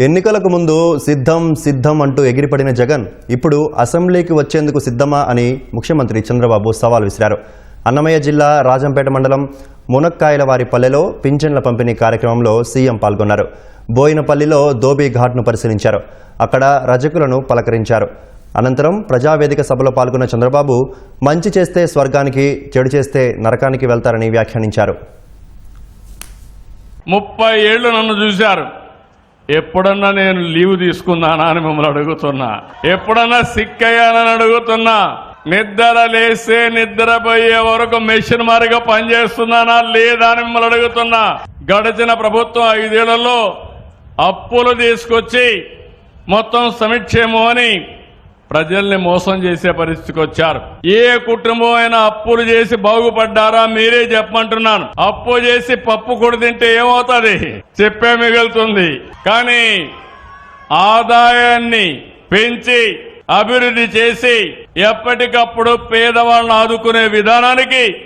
ఎన్నికలకు ముందు సిద్ధం సిద్ధం అంటూ ఎగిరిపడిన జగన్ ఇప్పుడు అసెంబ్లీకి వచ్చేందుకు సిద్ధమా అని ముఖ్యమంత్రి చంద్రబాబు సవాల్ విసిరారు. అన్నమయ్య జిల్లా రాజంపేట మండలం మునక్కాయల వారి పల్లెలో పింఛన్ల పంపిణీ కార్యక్రమంలో సీఎం పాల్గొన్నారు. బోయినపల్లిలో దోబీ ఘాట్ను పరిశీలించారు. అక్కడ రజకులను పలకరించారు. అనంతరం ప్రజావేదిక సభలో పాల్గొన్న చంద్రబాబు మంచి చేస్తే స్వర్గానికి చెడు చేస్తే నరకానికి వెళ్తారని వ్యాఖ్యానించారు. ముప్పై ఏళ్ళు నన్ను చూశారు. ఎప్పుడన్నా నేను లీవ్ తీసుకున్నానా అని మిమ్మల్ని అడుగుతున్నా. ఎప్పుడన్నా సిక్ అయ్యానని అడుగుతున్నా. నిద్ర లేస్తే నిద్రపోయే వరకు మెషిన్ మారిగా పనిచేస్తున్నానా లేదా అని మిమ్మల్ని అడుగుతున్నా. గడిచిన ప్రభుత్వం ఐదేళ్ళలో అప్పులు తీసుకొచ్చి మొత్తం సమీక్షేమో అని ప్రజల్ని మోసం చేసే పరిస్థితికి వచ్చారు. ఏ కుటుంబం అయినా అప్పులు చేసి బాగుపడ్డారా మీరే చెప్పమంటున్నాను. అప్పు చేసి పప్పు కూడా తింటే ఏమవుతుంది? చెప్పే మిగులుతుంది. కానీ ఆదాయాన్ని పెంచి అభివృద్ధి చేసి ఎప్పటికప్పుడు పేదవాళ్ళను ఆదుకునే విధానానికి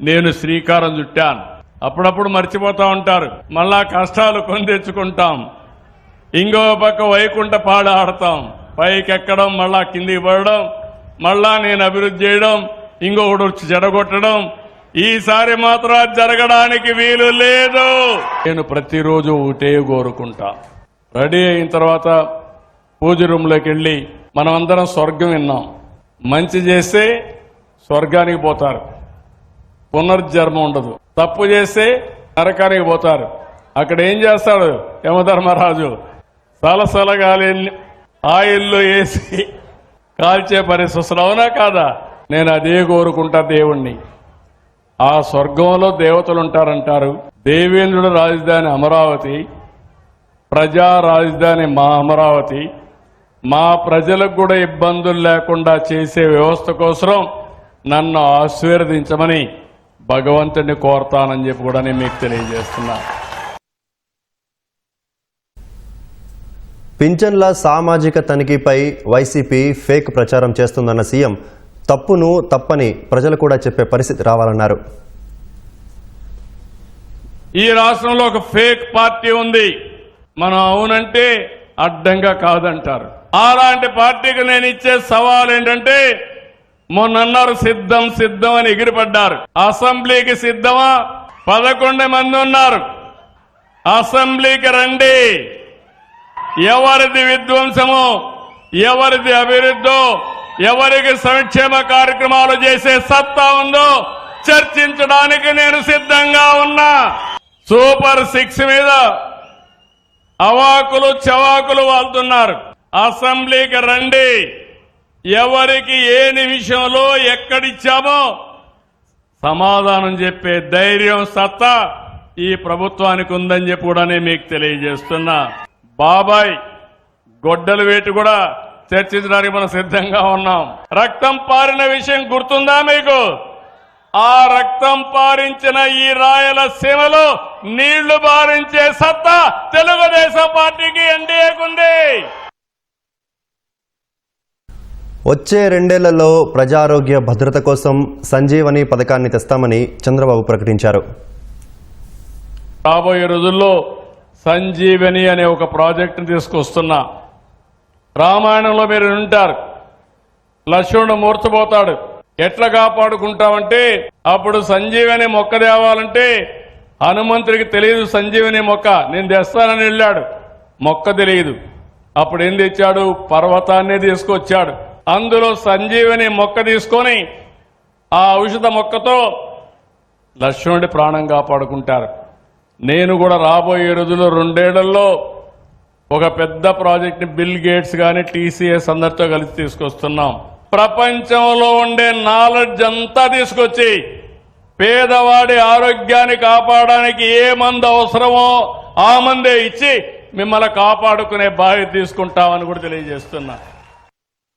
నేను శ్రీకారం చుట్టాను. అప్పుడప్పుడు మర్చిపోతా ఉంటారు. మళ్ళా కష్టాలు కొని తెచ్చుకుంటాం. ఇంకో పక్క వైకుంఠ పాడ ఆడతాం. పైకెక్కడం మళ్ళా కిందికి పడడం మళ్ళా నేను అభివృద్ధి చేయడం ఇంకొకటి వచ్చి చెడగొట్టడం. ఈసారి మాత్రం జరగడానికి వీలు లేదు. నేను ప్రతిరోజు ఒకటే కోరుకుంటా. రెడీ అయిన తర్వాత పూజ రూమ్లోకి వెళ్ళి మనమందరం స్వర్గం విన్నాం. మంచి చేస్తే స్వర్గానికి పోతారు. పునర్జన్మ ఉండదు. తప్పు చేస్తే నరకానికి పోతారు. అక్కడ ఏం చేస్తాడు యమధర్మరాజు? సలసలగాలి ఆయిల్లో వేసి కాల్చే పరిస్థితులు అవునా కాదా? నేను అదే కోరుకుంటా దేవుణ్ణి. ఆ స్వర్గంలో దేవతలు ఉంటారంటారు. దేవేంద్రుడు రాజధాని అమరావతి ప్రజా రాజధాని మా అమరావతి. మా ప్రజలకు కూడా ఇబ్బందులు లేకుండా చేసే వ్యవస్థ కోసం నన్ను ఆశీర్వదించమని భగవంతుడిని కోరతానని చెప్పి కూడా నేను మీకు తెలియజేస్తున్నాను పింఛన్ల సామాజిక తనిఖీపై వైసీపీ ఫేక్ ప్రచారం చేస్తుందన్న సీఎం తప్పును తప్పని ప్రజలు కూడా చెప్పే పరిస్థితి రావాలన్నారు. ఈ రాష్ట్రంలో ఒక ఫేక్ పార్టీ ఉంది. మనం అవునంటే అడ్డంగా కాదంటారు. అలాంటి పార్టీకి నేను ఇచ్చే సవాల్ ఏంటంటే మొన్నన్నారు సిద్ధం సిద్ధం అని ఎగిరిపడ్డారు. అసెంబ్లీకి సిద్ధమా? పదకొండు మంది ఉన్నారు. అసెంబ్లీకి రండి. ఎవరిది విధ్వంసము ఎవరిది అభివృద్ధో ఎవరికి సంక్షేమ కార్యక్రమాలు చేసే సత్తా ఉందో చర్చించడానికి నేను సిద్ధంగా ఉన్నా. సూపర్ సిక్స్ మీద అవాకులు చవాకులు వాళ్తున్నారు. అసెంబ్లీకి రండి. ఎవరికి ఏ నిమిషంలో ఎక్కడిచ్చామో సమాధానం చెప్పే ధైర్యం సత్తా ఈ ప్రభుత్వానికి ఉందని చెప్పి కూడా మీకు తెలియజేస్తున్నా. బాబాయ్ గొడ్డలు వేటు కూడా చర్చించడానికి మనం సిద్ధంగా ఉన్నాం. రక్తం పారిన విషయం గుర్తుందా మీకు? ఆ రక్తం పారించిన ఈ రాయలసీమలో నీళ్ళు బారించే సత్తా తెలుగుదేశం పార్టీకి ఎన్డీఏకుంది వచ్చే రెండేళ్ళలో ప్రజారోగ్య భద్రత కోసం సంజీవని పథకాన్ని తెస్తామని చంద్రబాబు ప్రకటించారు. రాబోయే రోజుల్లో సంజీవని అనే ఒక ప్రాజెక్టును తీసుకొస్తున్నా. రామాయణంలో మీరు ఉంటారు లక్ష్మణుడు మూర్చబోతాడు. ఎట్లా కాపాడుకుంటామంటే అప్పుడు సంజీవని మొక్క తేవాలంటే హనుమంతుడికి తెలియదు సంజీవని మొక్క. నేను తెస్తానని వెళ్ళాడు. మొక్క తెలియదు. అప్పుడు ఏం తెచ్చాడు? పర్వతాన్నే తీసుకొచ్చాడు. అందులో సంజీవని మొక్క తీసుకొని ఆ ఔషధ మొక్కతో లక్ష్మణుడి ప్రాణం కాపాడుకుంటారు. నేను కూడా రాబోయే రోజుల్లో రెండేళ్ళలో ఒక పెద్ద ప్రాజెక్ట్ని బిల్ గేట్స్ కానీ టీసీఎస్ అందరితో కలిసి తీసుకొస్తున్నాం. ప్రపంచంలో ఉండే నాలెడ్జ్ అంతా తీసుకొచ్చి పేదవాడి ఆరోగ్యాన్ని కాపాడడానికి ఏ మందు అవసరమో ఆ మందే ఇచ్చి మిమ్మల్ని కాపాడుకునే బాధ్యత తీసుకుంటామని కూడా తెలియజేస్తున్నా.